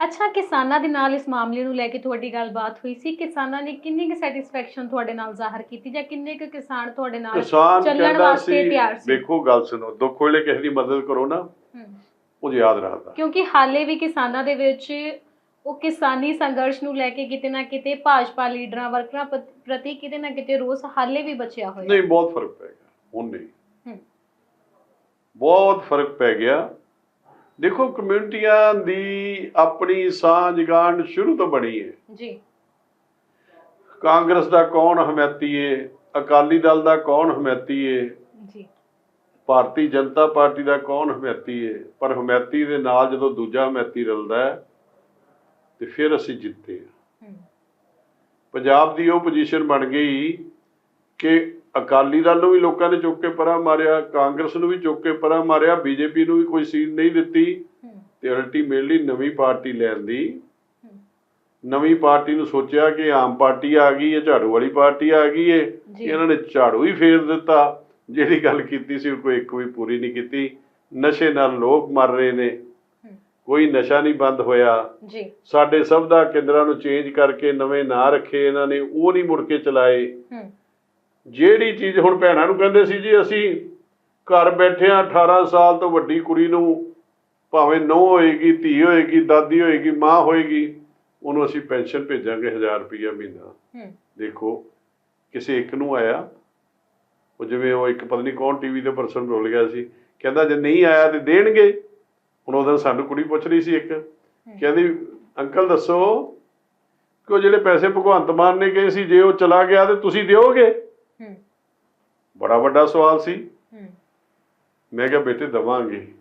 ਅੱਛਾ ਕਿਸਾਨਾਂ ਦੇ ਨਾਲ ਇਸ ਮਾਮਲੇ ਨੂੰ ਲੈ ਕੇ ਤੁਹਾਡੀ ਗੱਲਬਾਤ ਹੋਈ ਸੀ। ਕਿਸਾਨਾਂ ਨੇ ਕਿੰਨੀ ਕੁ ਸੈਟੀਸਫੈਕਸ਼ਨ ਤੁਹਾਡੇ ਨਾਲ ਜ਼ਾਹਰ ਕੀਤੀ ਜਾਂ ਕਿੰਨੇ ਕੁ ਕਿਸਾਨ ਤੁਹਾਡੇ ਨਾਲ ਕਿਸਾਨ ਚੱਲਣ ਕਹਿੰਦਾ ਵਾਸਤੇ ਸੀ ਤਿਆਰ ਸੀ? ਵੇਖੋ ਗੱਲ ਸੁਣੋ ਦੁੱਖ ਵੇਲੇ ਕਿਸੇ ਦੀ ਮਦਦ ਕਰੋ ਨਾ ਹਮ, ਉਹ ਯਾਦ ਰੱਖਦਾ ਕਿਉਂਕਿ ਹਾਲੇ ਵੀ ਕਿਸਾਨਾਂ ਦੇ ਵਿੱਚ ਉਹ ਕਿਸਾਨੀ ਸੰਘਰਸ਼ ਨੂੰ ਲੈ ਕੇ ਕਿਤੇ ਨਾ ਕਿਤੇ ਭਾਜਪਾ ਲੀਡਰਾਂ ਵਰਕਰਾਂ ਪ੍ਰਤ- ਪ੍ਰਤੀ ਕਿਤੇ ਨਾ ਕਿਤੇ ਰੋਸ ਹਾਲੇ ਵੀ ਬਚਿਆ ਹੋਇਆ। ਨਹੀਂ ਬਹੁਤ ਫ਼ਰਕ ਪੈ ਗਿਆ ਹੁਣ ਨਹੀਂ। ਬਹੁਤ ਫ਼ਰਕ ਪੈ ਗਿਆ ਦੇਖੋ ਕਮਿਊਨਿਟੀਆਂ ਦੀ ਆਪਣੀ ਸਾਂਝ ਗਾਂਢ ਸ਼ੁਰੂ ਤੋਂ ਬਣੀ ਹੈ। ਜੀ। ਕਾਂਗਰਸ ਦਾ ਕੌਣ ਹਮਾਇਤੀ ਏ? ਅਕਾਲੀ ਦਲ ਦਾ ਕੌਣ ਹਮਾਇਤੀ ਏ? ਜੀ। ਭਾਰਤੀ ਜਨਤਾ ਪਾਰਟੀ ਦਾ ਕੌਣ ਹਮਾਇਤੀ ਏ? ਪਰ ਹਮਾਇਤੀ ਦੇ ਨਾਲ ਜਦੋਂ ਦੂਜਾ ਹਮਾਇਤੀ ਰਲਦਾ ਹੈ ਤੇ ਫਿਰ ਅਸੀਂ ਜਿੱਤੇ ਹਾਂ। ਪੰਜਾਬ ਦੀ ਉਹ ਪੋਜੀਸ਼ਨ ਬਣ ਗਈ ਕਿ ਅਕਾਲੀ ਦਲ ਨੂੰ ਵੀ ਲੋਕਾਂ ਨੇ ਚੁੱਕ ਕੇ ਪਰਾਂ ਮਾਰਿਆ ਕਾਂਗਰਸ ਨੂੰ ਵੀ ਚੁੱਕ ਕੇ ਪਰਾਂ ਮਾਰਿਆ ਬੀਜੇਪੀ ਨੂੰ ਵੀ ਕੋਈ ਸੀਟ ਨਹੀਂ ਦਿੱਤੀ। ਤੇ ਅਲਟੀਮੇਟਲੀ ਨਵੀਂ ਪਾਰਟੀ ਲੈਣ ਦੀ। ਨਵੀਂ ਪਾਰਟੀ ਨੂੰ ਸੋਚਿਆ ਕਿ ਆਮ ਪਾਰਟੀ ਆ ਗਈ ਹੈ ਝਾੜੂ ਵਾਲੀ ਪਾਰਟੀ ਆ ਗਈ ਹੈ। ਇਹਨਾਂ ਨੇ ਝਾੜੂ ਹੀ ਫੇਰ ਦਿੱਤਾ। ਜਿਹੜੀ ਗੱਲ ਕੀਤੀ ਸੀ ਉਹ ਕੋਈ ਇੱਕ ਵੀ ਪੂਰੀ ਨਹੀਂ ਕੀਤੀ। ਨਸ਼ੇ ਨਾਲ ਲੋਕ ਮਰ ਰਹੇ ਨੇ। ਕੋਈ ਨਸ਼ਾ ਨਹੀਂ ਬੰਦ ਹੋਇਆ। ਜੀ। ਸਾਡੇ ਸਭ ਦਾ ਕੇਂਦਰਾਂ ਨੂੰ ਚੇਂਜ ਕਰਕੇ ਨਵੇਂ ਨਾਂ ਰੱਖੇ ਇਹਨਾਂ ਨੇ ਉਹ ਨਹੀਂ ਮੁੜ ਕੇ ਚਲਾਏ। ਜਿਹੜੀ ਚੀਜ਼ ਹੁਣ ਭੈਣਾਂ ਨੂੰ ਕਹਿੰਦੇ ਸੀ ਜੀ ਅਸੀਂ ਘਰ ਬੈਠਿਆਂ 18 ਸਾਲ ਤੋਂ ਵੱਡੀ ਕੁੜੀ ਨੂੰ ਭਾਵੇਂ ਨੌ ਹੋਏਗੀ ਧੀ ਹੋਏਗੀ ਦਾਦੀ ਹੋਏਗੀ ਮਾਂ ਹੋਏਗੀ ਉਹਨੂੰ ਅਸੀਂ ਪੈਨਸ਼ਨ ਭੇਜਾਂਗੇ 1000 ਰੁਪਈਆ ਮਹੀਨਾ। ਦੇਖੋ ਕਿਸੇ ਇੱਕ ਨੂੰ ਆਇਆ ਉਹ ਜਿਵੇਂ ਉਹ ਇੱਕ ਪਤਾ ਨਹੀਂ ਕੌਣ ਟੀਵੀ ਦੇ ਪਰਸਨ ਬੋਲ ਗਿਆ ਸੀ ਕਹਿੰਦਾ ਜੇ ਨਹੀਂ ਆਇਆ ਤੇ ਦੇਣਗੇ। ਹੁਣ ਉਹਦੋਂ ਸਾਨੂੰ ਕੁੜੀ ਪੁੱਛ ਰਹੀ ਸੀ ਇੱਕ ਕਹਿੰਦੀ ਅੰਕਲ ਦੱਸੋ ਕਿ ਉਹ ਜਿਹੜੇ ਪੈਸੇ ਭਗਵੰਤ ਮਾਨ ਨੇ ਕਹੇ ਸੀ ਜੇ ਉਹ ਚਲਾ ਗਿਆ ਤੇ ਤੁਸੀਂ ਦਿਓਗੇ? ਬੜਾ ਵੱਡਾ ਸਵਾਲ ਸੀ। ਮੈਂ ਕਿਹਾ ਬੇਟੇ ਦਵਾਂਗੇ।